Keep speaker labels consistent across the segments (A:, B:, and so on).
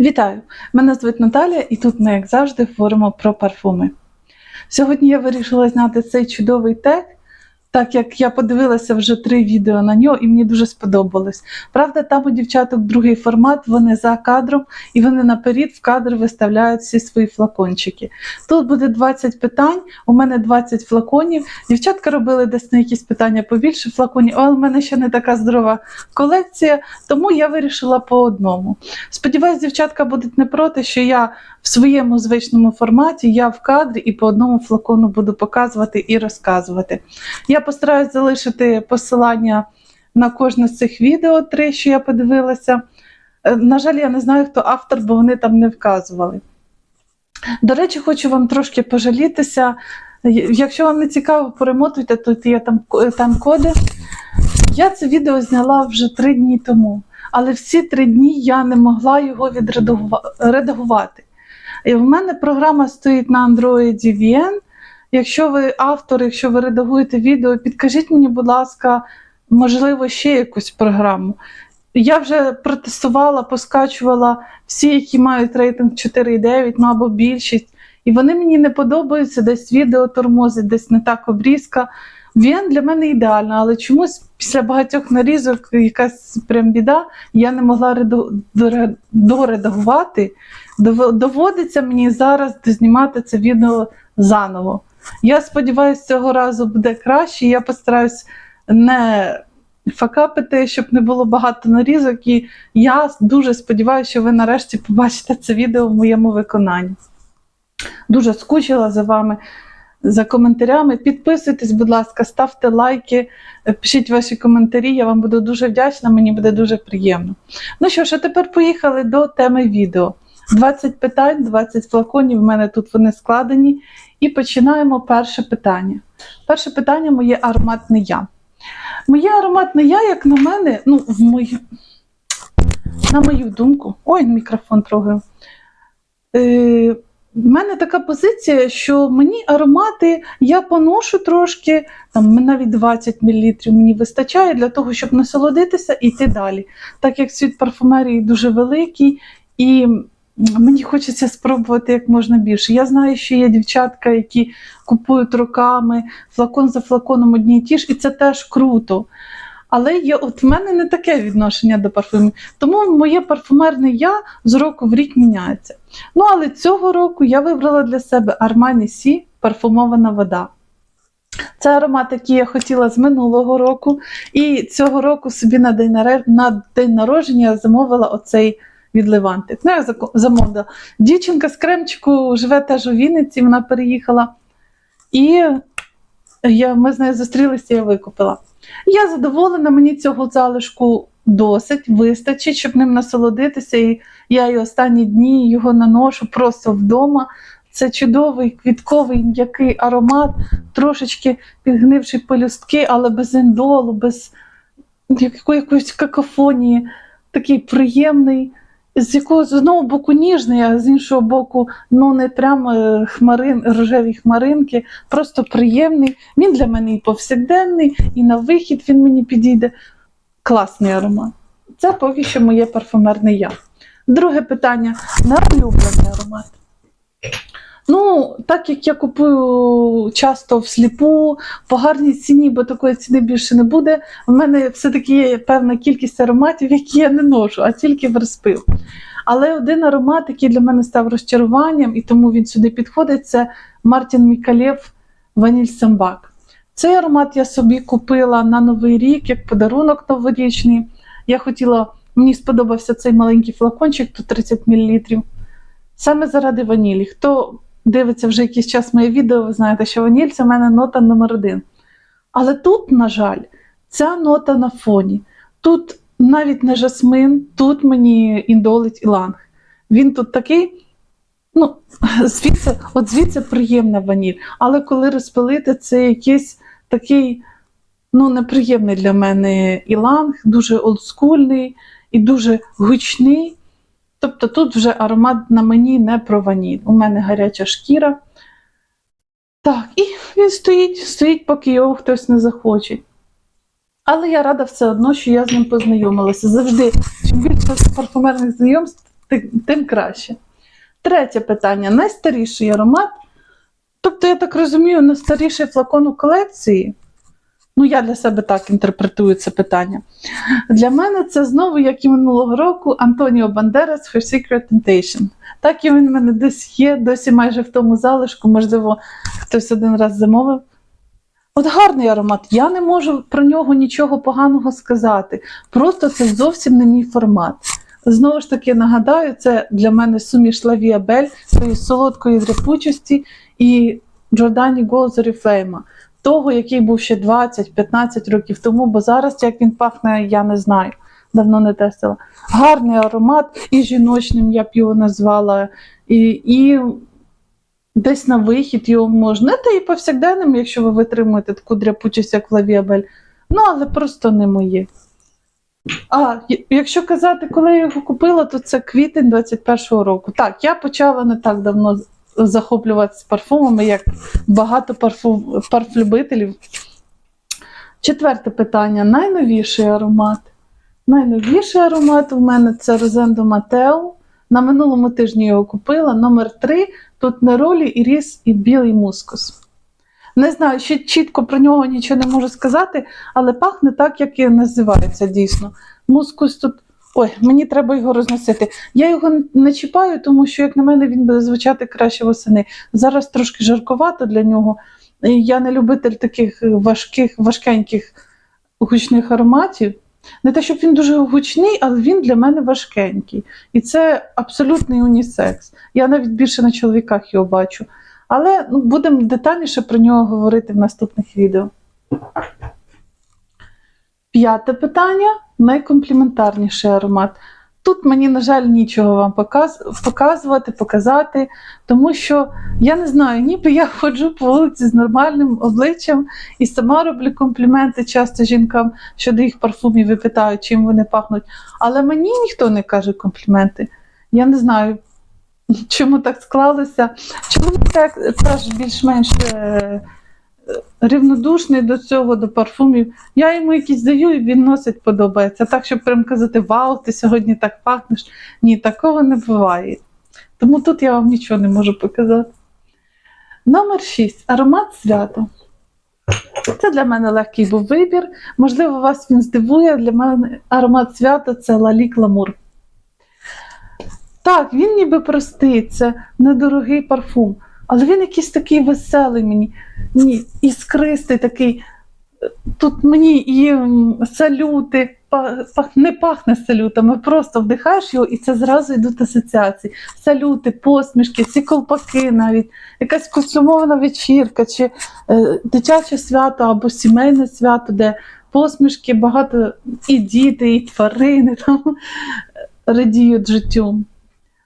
A: Вітаю! Мене звуть Наталія, і тут ми, як завжди, говоримо про парфуми. Сьогодні я вирішила зняти цей чудовий тег, так як я подивилася вже три відео на нього, і мені дуже сподобалось. Правда, там у дівчаток другий формат, вони за кадром, і вони наперед в кадр виставляють всі свої флакончики. Тут буде 20 питань, у мене 20 флаконів. Дівчатка робили десь на якісь питання побільше флаконів, але в мене ще не така здорова колекція, тому я вирішила по одному. Сподіваюсь, дівчатка будуть не проти, що я в своєму звичному форматі, я в кадрі і по одному флакону буду показувати і розказувати. Я постараюсь залишити посилання на кожне з цих відео, три, що я подивилася. Е, На жаль, я не знаю, хто автор, бо вони там не вказували. До речі, хочу вам трошки пожалітися. Якщо вам не цікаво, перемотуйте, тут є там, там коди. Я це відео зняла вже три дні тому, але всі три дні я не могла його відредагувати. І в мене програма стоїть на Android VN. Якщо ви автор, якщо ви редагуєте відео, підкажіть мені, будь ласка, можливо, ще якусь програму. Я вже протестувала, поскачувала всі, які мають рейтинг 4,9, ну або більшість. І вони мені не подобаються, десь відео тормозить, десь не так обрізка. Він для мене ідеально, але чомусь після багатьох нарізок якась прям біда, я не могла доредагувати. Доводиться мені зараз знімати це відео заново. Я сподіваюся, цього разу буде краще. Я постараюсь не факапити, щоб не було багато нарізок. І я дуже сподіваюся, що ви нарешті побачите це відео в моєму виконанні. Дуже скучила за вами, за коментарями. Підписуйтесь, будь ласка, ставте лайки, пишіть ваші коментарі. Я вам буду дуже вдячна, мені буде дуже приємно. Ну що ж, а тепер поїхали до теми відео. 20 питань, 20 флаконів. в мене тут вони складені. І починаємо перше питання. Перше питання моє ароматне я. Моє ароматне я, як на мене, ну, в мою, на мою думку, ой, мікрофон трогаю. Е, в мене така позиція, що мені аромати я поношу трошки, там навіть 20 мл мені вистачає для того, щоб насолодитися і йти далі. Так як світ парфумерії дуже великий, і мені хочеться спробувати як можна більше. Я знаю, що є дівчатка, які купують роками флакон за флаконом одні і ті ж, і це теж круто. Але є, от в мене не таке відношення до парфумів. Тому моє парфумерне я з року в рік міняється. Ну, але цього року я вибрала для себе Armani Сі парфумована вода. Це аромат, який я хотіла з минулого року. І цього року собі на день, на день народження я замовила оцей від Леванти. Ну, я замовила. Дівчинка з Кремчику живе теж у Вінниці, вона переїхала. І я, ми з нею зустрілися, я викупила. Я задоволена, мені цього залишку досить, вистачить, щоб ним насолодитися. І я і останні дні його наношу просто вдома. Це чудовий квітковий м'який аромат, трошечки підгнивши пелюстки, але без індолу, без якоїсь какофонії. Такий приємний, з якого з одного боку ніжний, а з іншого боку, ну не прямо е, хмарин, рожеві хмаринки, просто приємний. Він для мене і повсякденний, і на вихід він мені підійде. Класний аромат. Це поки що моє парфумерне я. Друге питання: неулюблений аромат. Ну, так як я купую часто всліпу, по гарній ціні, бо такої ціни більше не буде. В мене все-таки є певна кількість ароматів, які я не ношу, а тільки в розпил. Але один аромат, який для мене став розчаруванням, і тому він сюди підходить, це Мартін Мікалєв Ваніль Самбак. Цей аромат я собі купила на Новий рік як подарунок новорічний. Я хотіла, мені сподобався цей маленький флакончик, тут 30 мл. Саме заради ванілі. Хто дивиться вже якийсь час моє відео, ви знаєте, що ваніль це в мене нота номер один. Але тут, на жаль, ця нота на фоні. Тут навіть не жасмин, тут мені індолить іланг. Він тут такий, ну, звідси, от звідси приємна ваніль. Але коли розпилити, це якийсь такий ну, неприємний для мене іланг, дуже олдскульний і дуже гучний. Тобто тут вже аромат на мені не про ваніль. У мене гаряча шкіра. Так, і він стоїть, стоїть, поки його хтось не захоче. Але я рада все одно, що я з ним познайомилася. Завжди, чим більше парфумерних знайомств, тим, краще. Третє питання: найстаріший аромат. Тобто, я так розумію, найстаріший флакон у колекції. Ну, я для себе так інтерпретую це питання. Для мене це знову, як і минулого року, Антоніо Бандерас Her Secret Temptation. Так і він в мене десь є, досі майже в тому залишку, можливо, хтось один раз замовив. От гарний аромат. Я не можу про нього нічого поганого сказати. Просто це зовсім не мій формат. Знову ж таки, нагадаю, це для мене суміш Лавіабель, цієї солодкої дряпучості і Джордані Голз Oriflame, того, який був ще 20-15 років тому, бо зараз, як він пахне, я не знаю. Давно не тестила. Гарний аромат, і жіночним я б його назвала, і, і десь на вихід його можна. Та і повсякденним, якщо ви витримуєте таку дряпучість, як Лавіабель. Ну, але просто не моє. А, якщо казати, коли я його купила, то це квітень 21-го року. Так, я почала не так давно захоплюватися парфумами, як багато парфлюбителів. Четверте питання: найновіший аромат. Найновіший аромат у мене це Розендо Матео. На минулому тижні його купила. Номер 3 Тут неролі, іріс і білий мускус. Не знаю, ще чітко про нього нічого не можу сказати, але пахне так, як і називається дійсно. Мускус тут. Ой, мені треба його розносити. Я його не чіпаю, тому що, як на мене, він буде звучати краще восени. Зараз трошки жарковато для нього. Я не любитель таких важких, важкеньких гучних ароматів. Не те, щоб він дуже гучний, але він для мене важкенький. І це абсолютний унісекс. Я навіть більше на чоловіках його бачу. Але ну, будемо детальніше про нього говорити в наступних відео. П'яте питання найкомпліментарніший аромат. Тут мені, на жаль, нічого вам показ... показувати, показати, тому що я не знаю, ніби я ходжу по вулиці з нормальним обличчям і сама роблю компліменти часто жінкам щодо їх парфумів і питаю, чим вони пахнуть. Але мені ніхто не каже компліменти. Я не знаю, чому так склалося. Чоловік так теж більш-менш е, рівнодушний до цього, до парфумів. Я йому якісь даю, і він носить, подобається. Так, щоб прям казати, вау, ти сьогодні так пахнеш. Ні, такого не буває. Тому тут я вам нічого не можу показати. Номер 6. Аромат свято. Це для мене легкий був вибір. Можливо, вас він здивує. Для мене аромат свято це Лалік Ламур. Так, він ніби простий, це недорогий парфум, але він якийсь такий веселий мені, ні, іскристий такий. Тут мені і салюти, не пахне салютами, просто вдихаєш його, і це зразу йдуть асоціації. Салюти, посмішки, ці колпаки навіть, якась костюмована вечірка, чи е, дитяче свято або сімейне свято, де посмішки багато і діти, і тварини там радіють життю.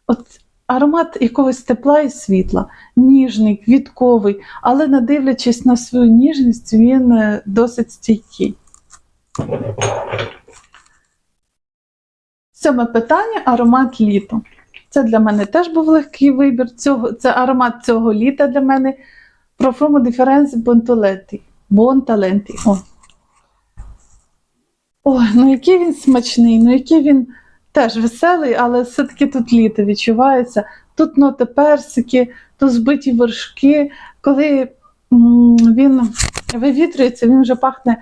A: От аромат якогось тепла і світла, ніжний, квітковий, але не дивлячись на свою ніжність, він е, досить стійкий. Сьоме питання аромат літо. Це для мене теж був легкий вибір. Цього, це аромат цього літа для мене. Profumo Difference Bontoletti. Бонталенті. О. Ой, ну який він смачний, ну який він теж веселий, але все-таки тут літо відчувається. Тут ноти персики, тут збиті вершки. Коли він вивітрюється, він вже пахне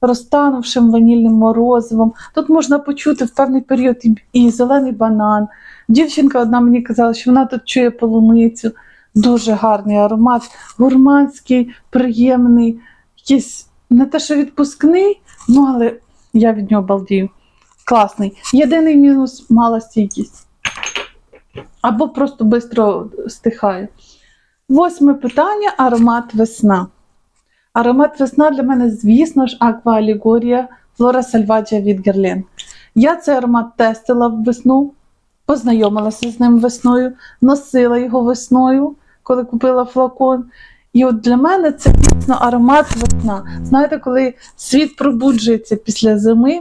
A: розтанувшим ванільним морозивом. Тут можна почути в певний період і зелений банан. Дівчинка одна мені казала, що вона тут чує полуницю. Дуже гарний аромат, гурманський, приємний, якийсь не те, що відпускний, ну але я від нього балдію. Класний. Єдиний мінус мала стійкість. Або просто швидко стихає. Восьме питання аромат весна. Аромат весна для мене, звісно ж, Аква Алігорія Флора Сальваджа від Герлен. Я цей аромат тестила в весну, познайомилася з ним весною, носила його весною, коли купила флакон. І от для мене це дійсно аромат весна. Знаєте, коли світ пробуджується після зими,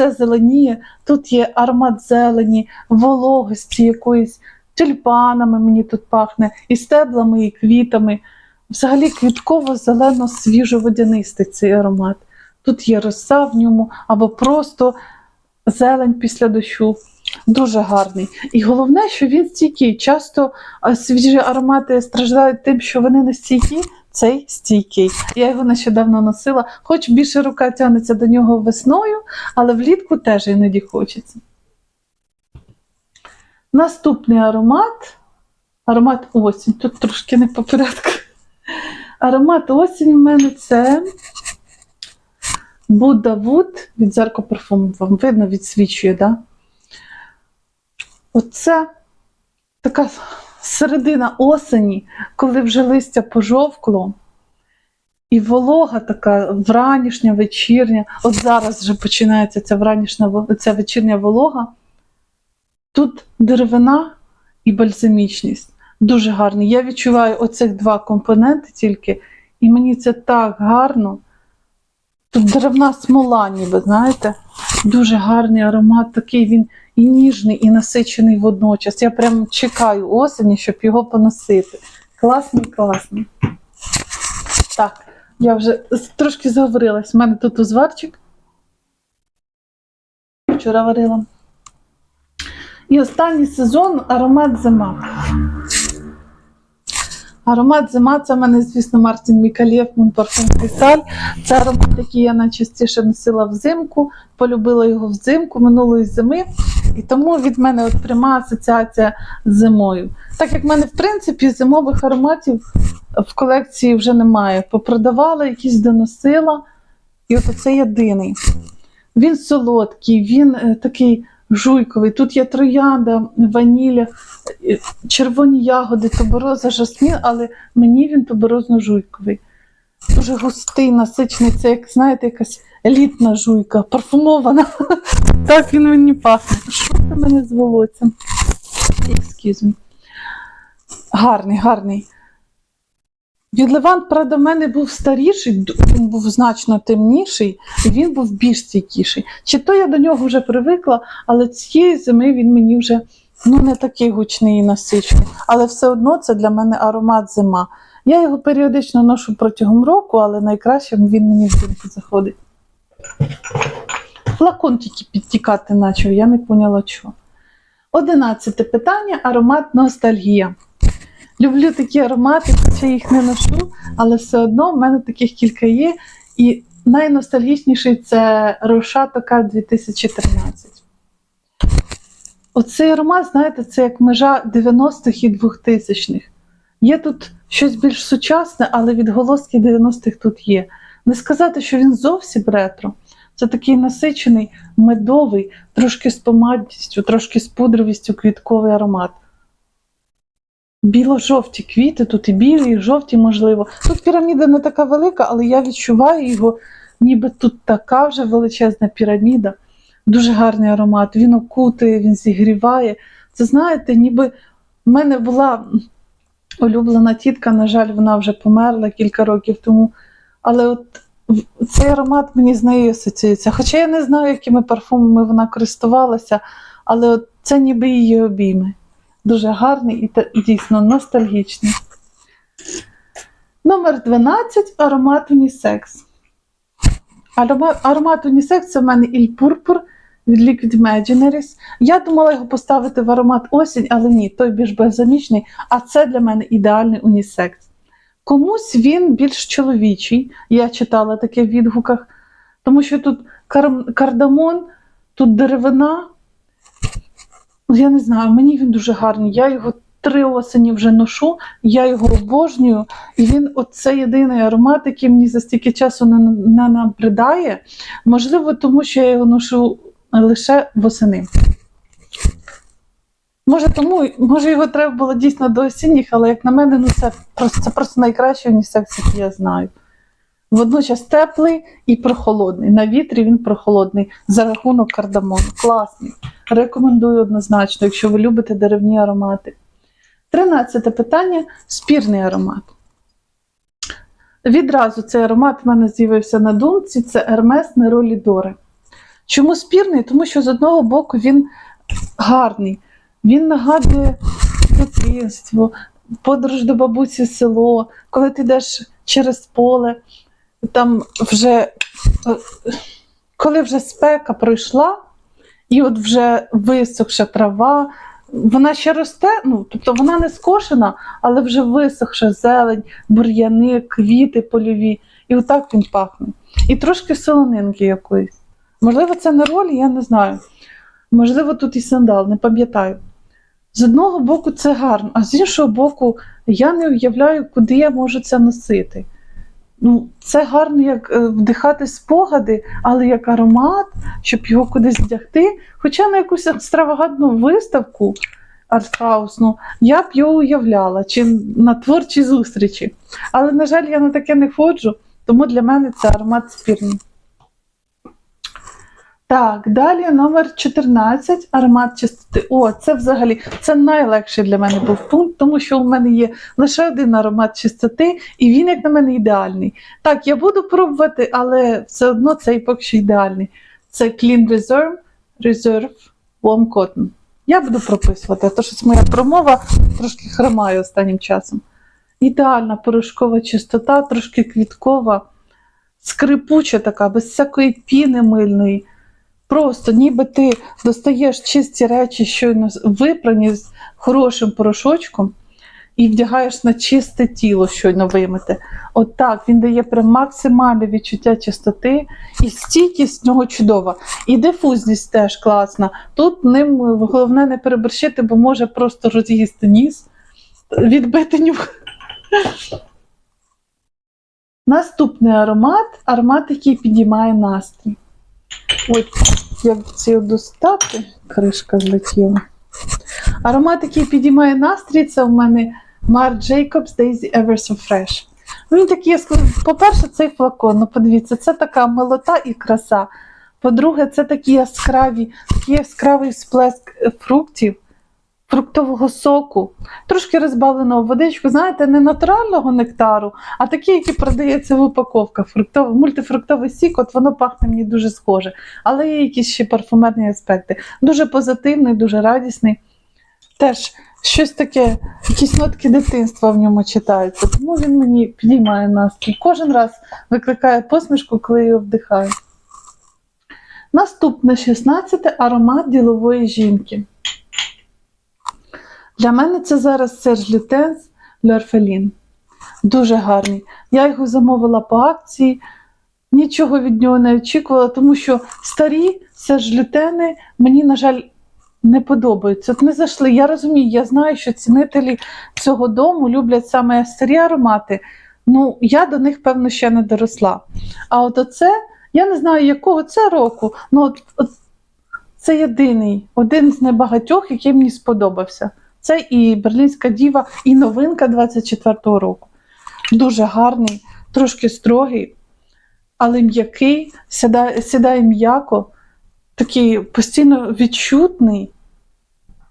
A: все зеленіє, тут є аромат зелені, вологості якоїсь, тюльпанами мені тут пахне, і стеблами, і квітами. Взагалі квітково-зелено свіжо-водянистий цей аромат. Тут є роса в ньому або просто зелень після дощу. Дуже гарний. І головне, що він стійкий. Часто свіжі аромати страждають тим, що вони не стійкі. Цей стійкий. Я його нещодавно носила, хоч більше рука тягнеться до нього весною, але влітку теж іноді хочеться. Наступний аромат. Аромат осінь. Тут трошки не по порядку. Аромат осінь в мене це Будда Вуд від Зерко Парфум. Вам видно, відсвічує, да? Оце така середина осені, коли вже листя пожовкло, і волога така вранішня, вечірня. От зараз вже починається ця вранішня, ця вечірня волога. Тут деревина і бальзамічність. Дуже гарний. Я відчуваю оцих два компоненти тільки, і мені це так гарно. Тут деревна смола, ніби, знаєте, дуже гарний аромат, такий він і ніжний, і насичений водночас. Я прям чекаю осені, щоб його поносити. Класний, класний. Так, я вже трошки заговорилась. У мене тут узварчик. Вчора варила. І останній сезон аромат зима. Аромат зима це в мене, звісно, Мартін Мікалєв, Мон Парфум Крісталь. Це аромат, який я найчастіше носила взимку, полюбила його взимку минулої зими. І тому від мене от пряма асоціація з зимою. Так як в мене, в принципі, зимових ароматів в колекції вже немає. Попродавала, якісь доносила. І от це єдиний. Він солодкий, він е, такий жуйковий. Тут є троянда, ванілля, е, червоні ягоди, тубероза, жасмін, але мені він туберозно-жуйковий. Дуже густий, насичений. Це, як знаєте, якась елітна жуйка, парфумована. Так він мені пахне. Що це мене з волоссям? Excuse. Гарний, гарний. Відливант, правда, в мене був старіший, він був значно темніший, і він був більш стійкіший. Чи то я до нього вже привикла, але цієї зими він мені вже ну, не такий гучний і насичений. Але все одно це для мене аромат зима. Я його періодично ношу протягом року, але найкраще він мені взимку заходить. Флакон тільки підтікати почав, я не поняла чого. Одинадцяте питання аромат ностальгія. Люблю такі аромати, хоча їх не ношу, але все одно в мене таких кілька є. І найностальгічніший це Роша Тока 2013. Оцей аромат, знаєте, це як межа 90-х і 2000-х. Є тут щось більш сучасне, але відголоски 90-х тут є. Не сказати, що він зовсім ретро. Це такий насичений, медовий, трошки з помадністю, трошки з пудровістю квітковий аромат. Біло-жовті квіти, тут і білі, і жовті, можливо. Тут піраміда не така велика, але я відчуваю його, ніби тут така вже величезна піраміда. Дуже гарний аромат. Він окутує, він зігріває. Це знаєте, ніби в мене була улюблена тітка, на жаль, вона вже померла кілька років тому. Але от цей аромат мені з нею асоціюється. Хоча я не знаю, якими парфумами вона користувалася, але от це ніби її обійми. Дуже гарний і дійсно ностальгічний. Номер 12 аромат унісекс. Аромат, унісекс це в мене Іль Пурпур від Liquid Imaginaries. Я думала його поставити в аромат осінь, але ні, той більш бальзамічний, а це для мене ідеальний унісекс. Комусь він більш чоловічий, я читала таке в відгуках, тому що тут кар- кардамон, тут деревина. Ну, Я не знаю, мені він дуже гарний. Я його три осені вже ношу, я його обожнюю. І він оце єдиний аромат, який мені за стільки часу не набридає. Можливо, тому що я його ношу лише восени. Може, тому, може, його треба було дійсно до осінніх, але як на мене, ну це просто, це просто найкращий унісекс, який я знаю. Водночас теплий і прохолодний. На вітрі він прохолодний за рахунок кардамону. Класний. Рекомендую однозначно, якщо ви любите деревні аромати. Тринадцяте питання спірний аромат. Відразу цей аромат в мене з'явився на думці: це Ермес Неролі Доре. Чому спірний? Тому що з одного боку він гарний, він нагадує дитинство, подорож до бабусі село, коли ти йдеш через поле, там вже е, коли вже спека пройшла, І от вже висохша трава, вона ще росте, ну тобто вона не скошена, але вже висохша зелень, бур'яни, квіти польові. І отак він пахне. І трошки солонинки якоїсь. Можливо, це не роль, я не знаю. Можливо, тут і сандал, не пам'ятаю. З одного боку, це гарно, а з іншого боку, я не уявляю, куди я можу це носити. Ну, це гарно як е, вдихати спогади, але як аромат, щоб його кудись вдягти. Хоча на якусь екстравагантну виставку артхаусну я б його уявляла, чи на творчі зустрічі. Але, на жаль, я на таке не ходжу, тому для мене це аромат спірний. Так, далі номер 14, аромат чистоти. О, це взагалі це найлегший для мене був пункт, тому що у мене є лише один аромат чистоти, і він, як на мене, ідеальний. Так, я буду пробувати, але все одно цей поки що ідеальний. Це Clean Reserve, Reserve Warm Cotton. Я буду прописувати, а то щось моя промова трошки хромає останнім часом. Ідеальна порошкова чистота, трошки квіткова, скрипуча така, без всякої піни мильної. Просто ніби ти достаєш чисті речі, щойно випрані з хорошим порошочком, і вдягаєш на чисте тіло, щойно вимите. От так, він дає прям максимальне відчуття чистоти, і стійкість в нього чудова. І дифузність теж класна. Тут ним головне не переборщити, бо може просто роз'їсти ніс, відбити нюх. Наступний аромат аромат, який підіймає настрій. Ой, як його достати, кришка злетіла. Аромат, який підіймає настрій, це в мене Marc Jacobs Daisy Ever So Fresh. Він такий, я по-перше, цей флакон, ну подивіться, це така милота і краса. По-друге, це такі яскраві, такий яскравий сплеск фруктів, фруктового соку, трошки розбавленого водичку, знаєте, не натурального нектару, а такий, який продається в упаковках. Фруктовий, мультифруктовий сік, от воно пахне мені дуже схоже. Але є якісь ще парфумерні аспекти. Дуже позитивний, дуже радісний. Теж щось таке, якісь нотки дитинства в ньому читаються. Тому він мені підіймає настрій. Кожен раз викликає посмішку, коли його вдихаю. Наступне 16 аромат ділової жінки. Для мене це зараз Серж Лютенс Льорфелін. Дуже гарний. Я його замовила по акції, нічого від нього не очікувала, тому що старі Серж Лютени мені, на жаль, не подобаються. От не зайшли. Я розумію, я знаю, що цінителі цього дому люблять саме старі аромати. Ну, я до них, певно, ще не доросла. А от оце, я не знаю, якого це року, ну от, от це єдиний, один з небагатьох, який мені сподобався. Це і Берлінська діва, і новинка 24-го року. Дуже гарний, трошки строгий, але м'який, сідає, сідає м'яко, такий постійно відчутний,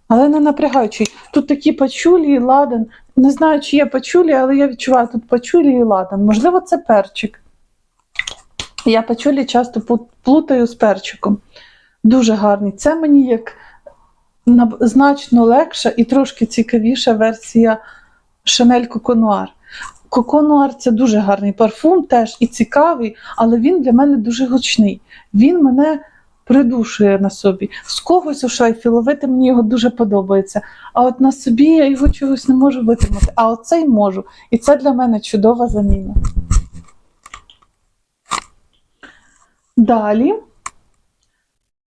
A: але не напрягаючий. Тут такі пачулі і ладан. Не знаю, чи є пачулі, але я відчуваю тут пачулі і ладан. Можливо, це перчик. Я пачулі часто плутаю з перчиком. Дуже гарний. Це мені як значно легша і трошки цікавіша версія Noir. Coco Noir – це дуже гарний парфум, теж і цікавий, але він для мене дуже гучний. Він мене придушує на собі. З когось у шлейфі ловити мені його дуже подобається. А от на собі я його чогось не можу витримати. А оцей можу. І це для мене чудова заміна. Далі.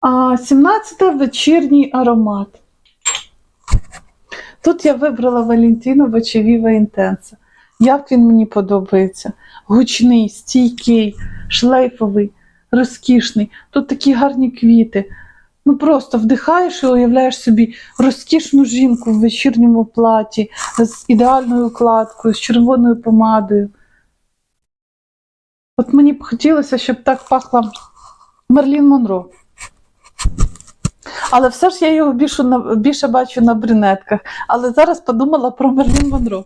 A: А 17 вечірній аромат. Тут я вибрала Валентіно Viva Intensa. Як він мені подобається. Гучний, стійкий, шлейфовий, розкішний. Тут такі гарні квіти. Ну просто вдихаєш і уявляєш собі розкішну жінку в вечірньому платі з ідеальною укладкою, з червоною помадою. От мені б хотілося, щоб так пахла Мерлін Монро. Але все ж я його більше, більше бачу на брюнетках. Але зараз подумала про Мерлін Монро.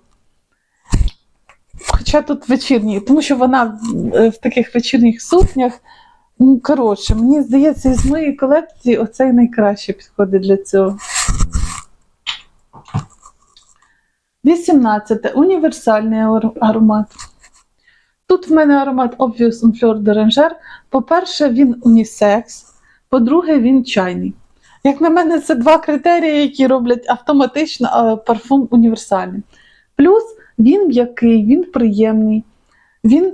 A: Хоча тут вечірні, тому що вона е, в таких вечірніх сукнях. Ну, коротше, мені здається, із моєї колекції оцей найкраще підходить для цього. 18. Універсальний аромат. Тут в мене аромат Obvious on d'Oranger. По-перше, він унісекс. По-друге, він чайний. Як на мене, це два критерії, які роблять автоматично парфум універсальним. Плюс він м'який, він приємний, він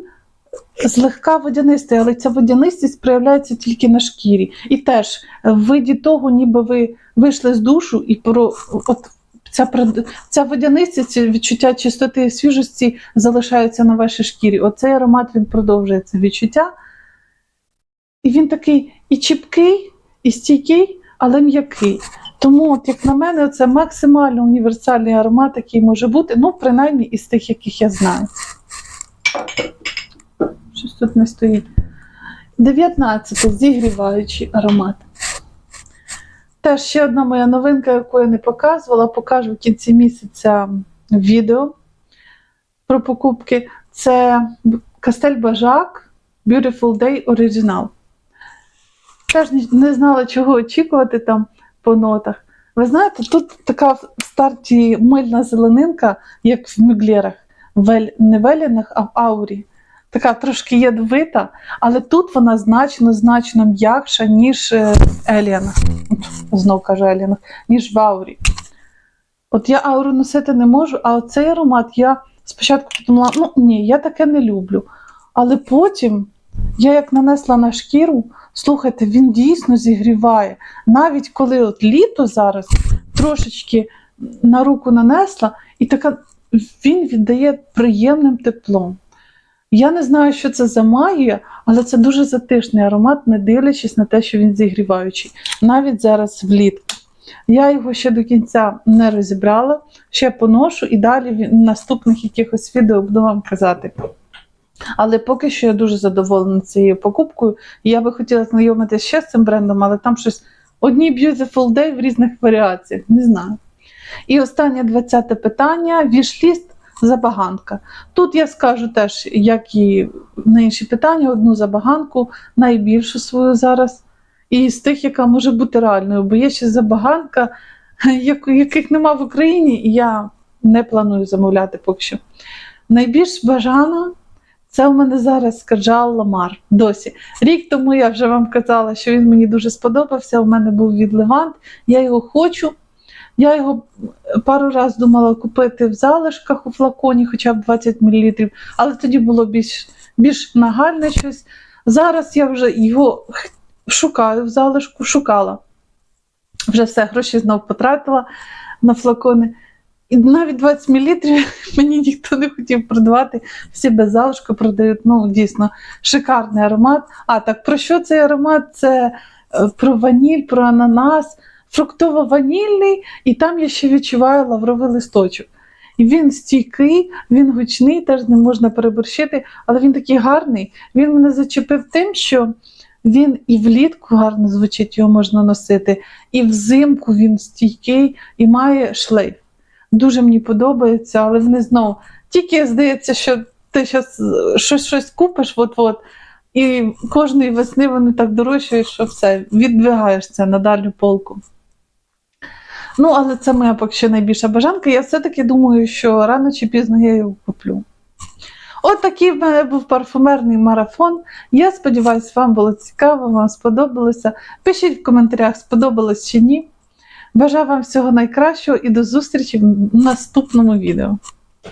A: злегка водянистий, але ця водянистість проявляється тільки на шкірі. І теж в виді того, ніби ви вийшли з душу і про от ця, ця водянистість, відчуття чистоти і свіжості залишається на вашій шкірі. Оцей аромат він продовжує це відчуття. І він такий і чіпкий, і стійкий, але м'який. Тому, от, як на мене, це максимально універсальний аромат, який може бути, ну, принаймні із тих, яких я знаю. Щось тут не стоїть. 19 зігріваючий аромат. Теж ще одна моя новинка, яку я не показувала, покажу в кінці місяця відео про покупки. Це Кастель Бажак Beautiful Day Original. Теж не- знала, чого очікувати там по нотах. Ви знаєте, тут така в старті мильна зеленинка, як в мюглерах, Вель, не велінах, а в аурі. Така трошки ядовита, але тут вона значно значно м'якша, ніж е, в Знов кажу Еліанах, ніж в аурі. От я ауру носити не можу, а оцей аромат я спочатку подумала, ну ні, я таке не люблю. Але потім я як нанесла на шкіру, слухайте, він дійсно зігріває. Навіть коли от літо зараз трошечки на руку нанесла, і така він віддає приємним теплом. Я не знаю, що це за магія, але це дуже затишний аромат, не дивлячись на те, що він зігріваючий, навіть зараз влітку. Я його ще до кінця не розібрала, ще поношу і далі в наступних якихось відео буду вам казати. Але поки що я дуже задоволена цією покупкою. Я би хотіла знайомитися ще з цим брендом, але там щось одні Beautiful Day в різних варіаціях, не знаю. І останнє 20 питання: вішліст забаганка. Тут я скажу теж, як і на інші питання, одну забаганку, найбільшу свою зараз. І з тих, яка може бути реальною, бо є ще забаганка, яких нема в Україні, і я не планую замовляти поки що. Найбільш бажана це у мене зараз Каджал Ламар. Досі. Рік тому я вже вам казала, що він мені дуже сподобався. У мене був від Левант. Я його хочу. Я його пару разів думала купити в залишках у флаконі, хоча б 20 мл, але тоді було більш, більш нагальне щось. Зараз я вже його шукаю в залишку, шукала. Вже все, гроші знов потратила на флакони. І навіть 20 мл мені ніхто не хотів продавати. Всі без залишку продають. Ну, дійсно, шикарний аромат. А так про що цей аромат? Це е, про ваніль, про ананас, фруктово-ванільний, і там я ще відчуваю лавровий листочок. І він стійкий, він гучний, теж не можна переборщити, але він такий гарний. Він мене зачепив тим, що він і влітку гарно звучить, його можна носити, і взимку він стійкий і має шлейф. Дуже мені подобається, але вони знову тільки здається, що ти щас щось, щось купиш, от-от, і кожної весни вони так дорожчають, що все, віддвигаєш це на дальню полку. Ну, але це моя поки що найбільша бажанка. Я все-таки думаю, що рано чи пізно я його куплю. От такий в мене був парфумерний марафон. Я сподіваюся, вам було цікаво, вам сподобалося. Пишіть в коментарях, сподобалось чи ні. Бажаю вам всього найкращого і до зустрічі в наступному відео.